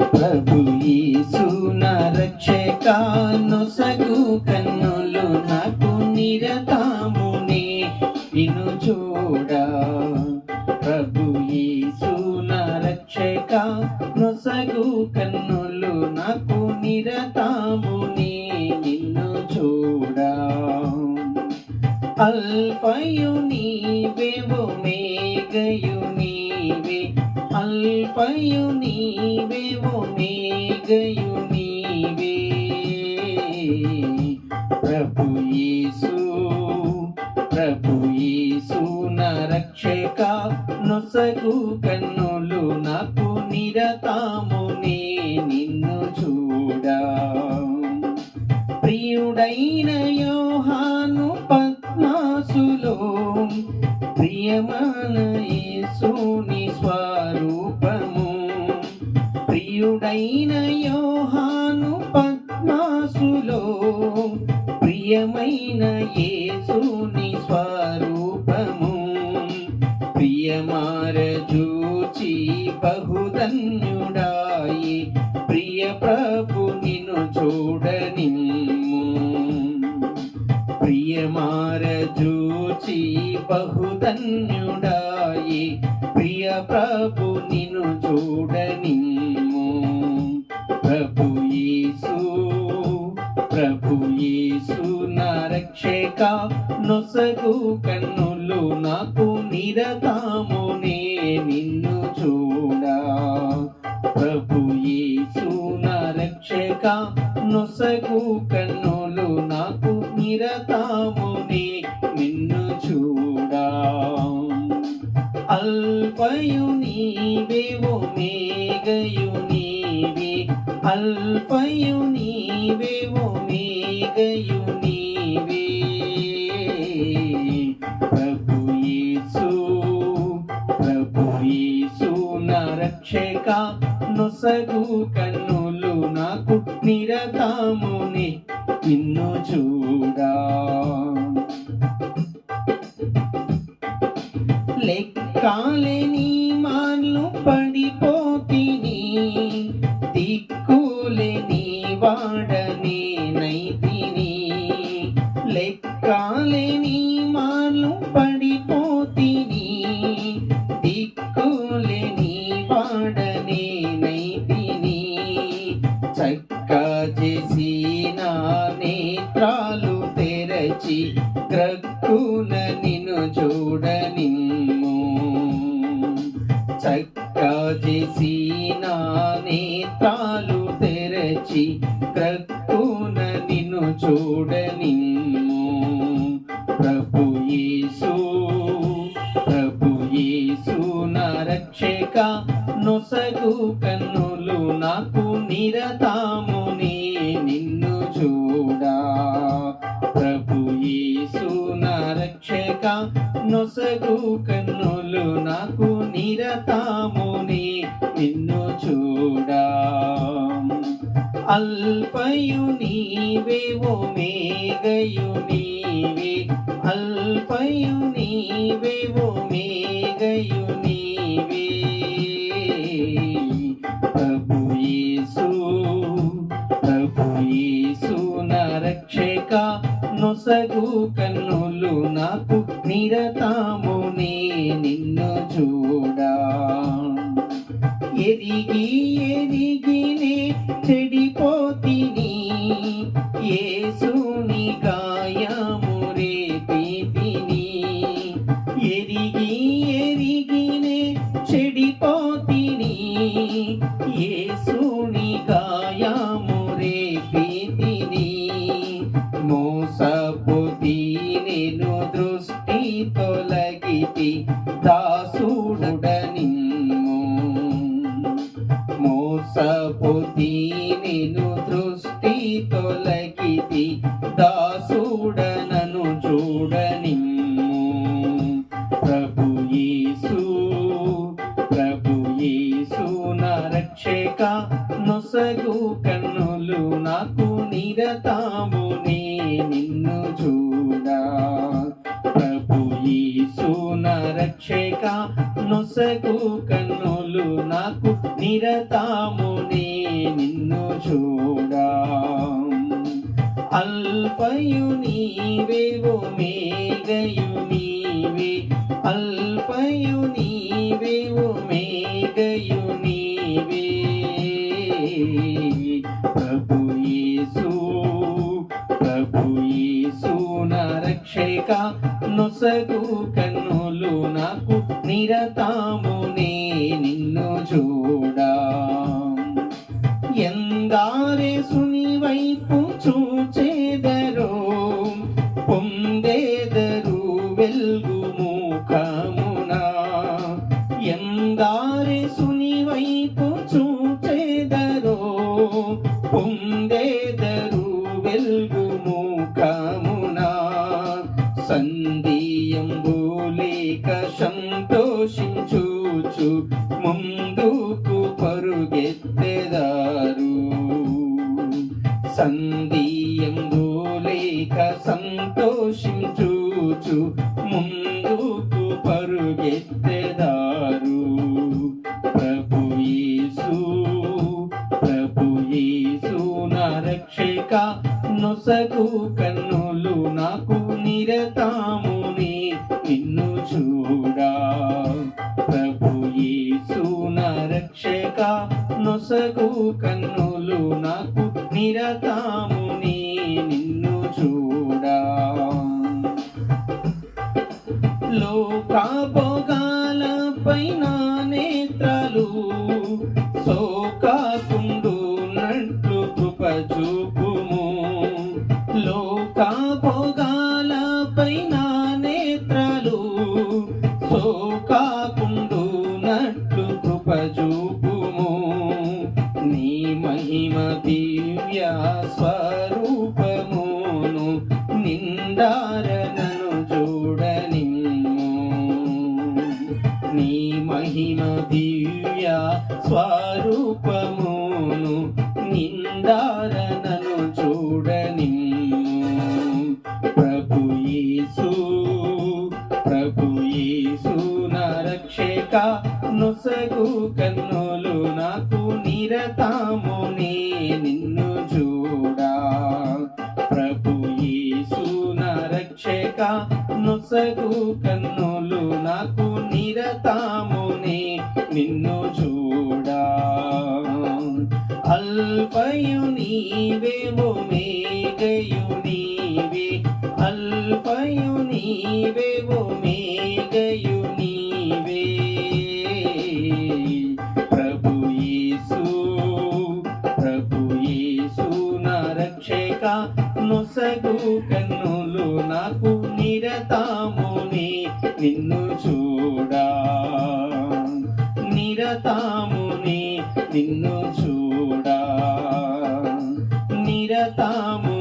ప్రభు యేసు నా రక్షక నొసగు కన్నులు నాకు నిరతామునే నిన్ను చూడా. ప్రభు యేసు నా రక్షక నొసగు కన్నులు నాకు నిరతామునే నిన్ను చూడా. అల్పయు నీవే ఒమేగయు నీవే పయు నీవే మేఘయు నీవే. ప్రభు యేసు ప్రభు యేసు నా రక్షక నొసగు కన్నులు నాకు నిరతామునే నిన్ను చూడా. ప్రియుడైన యోహాను పద్మాసులో ప్రియమాన ప్రియమైన యోహాను పద్మాసులో ప్రియమైన యేసుని స్వరూపము. ప్రియమారజూచి బహుధన్యుడాయి ప్రియ ప్రభు నిన్ను చూడనిమ్ము. ప్రియమారజూచి బహుధన్యుడాయి ప్రియ ప్రభు నిన్ను చూడనిమ్ము. లేక నొసగు కన్నులు నాకు నిరతామునే నిన్ను చూడ. ప్రభు యేసు రక్షక నొసగు కన్నులు నాకు నిరతామునే నిన్ను చూడ. అల్పయు నీవే ఒమేగయు నీవే అల్పయు నొసగు కన్నులు నాకు నిరతాముని నిన్ను చూడా. లెక్కాలేని చక్క నా నేత్రాలు తెరచి క్రక్కున నిన్ను చూడనిమ్ము. ప్రభు యేసు ప్రభు యేసు నా రక్షక నొసగు కన్నులు నాకు నిరతాముని నిన్ను చూడా. ప్రభు యేసు రక్షక నొసగు కన్నులు నాకు నిరతాముని నిన్ను చూడా. అల్పయు నీవే ఒమేగయు నీవే. అల్పయు నీవే ఒమేగయు செடி తొలగితి దాసుడనను చూడనిమ్ము. ప్రభు యేసు ప్రభు యేసు నా రక్షక నొసగు కన్నులు నాకు నిరతాము నే నిన్ను చూడా. ప్రభు యేసు నా రక్షక నొసగు కన్నులు నాకు నిరతాము నే నిన్ను చూడా. అల్పయు నీవే మేఘయు నీవే అల్పయు నీవే మేఘయు నీవే ప్రభు యేసు ప్రభు యేసు నా రక్షక నొసగు కన్నులు నాకు నిరతామునే. పొందేదరు వెల్గు ఎందారి సుని వైపు చూచేదరో పొందేదరు వెల్గుము వెల్గు ముఖమునా సంధియంబులేక సంతోషించుచు పరుగెత్తెదారు. ప్రభు యేసు ప్రభు యేసు నా రక్షక నొసగు పైన నా నేత్రాలు సోకాకుండునట్లు కృప చూపుము లోకాభోగాలపై పైన నేత్రాలు సోకాకుండునట్లు కృప చూపు స్వరూపమును నిందారనను చూడని ప్రభు యేసు ప్రభు యేసు నా రక్షక నొసగు కన్నులు నాకు నిరతాము నే నిన్ను చూడా. ప్రభు యేసు నా రక్షక నొసగు కన్నులు నాకు నిరతామునే నిన్ను అల్పయు నీవే ఒమేగయు నీవే. అల్పయు నీవే ఒమేగయు నీవే. ప్రభు యేసు ప్రభు యేసు నా రక్షక నొసగు కన్నులు నాకు నిరతా నిరతాము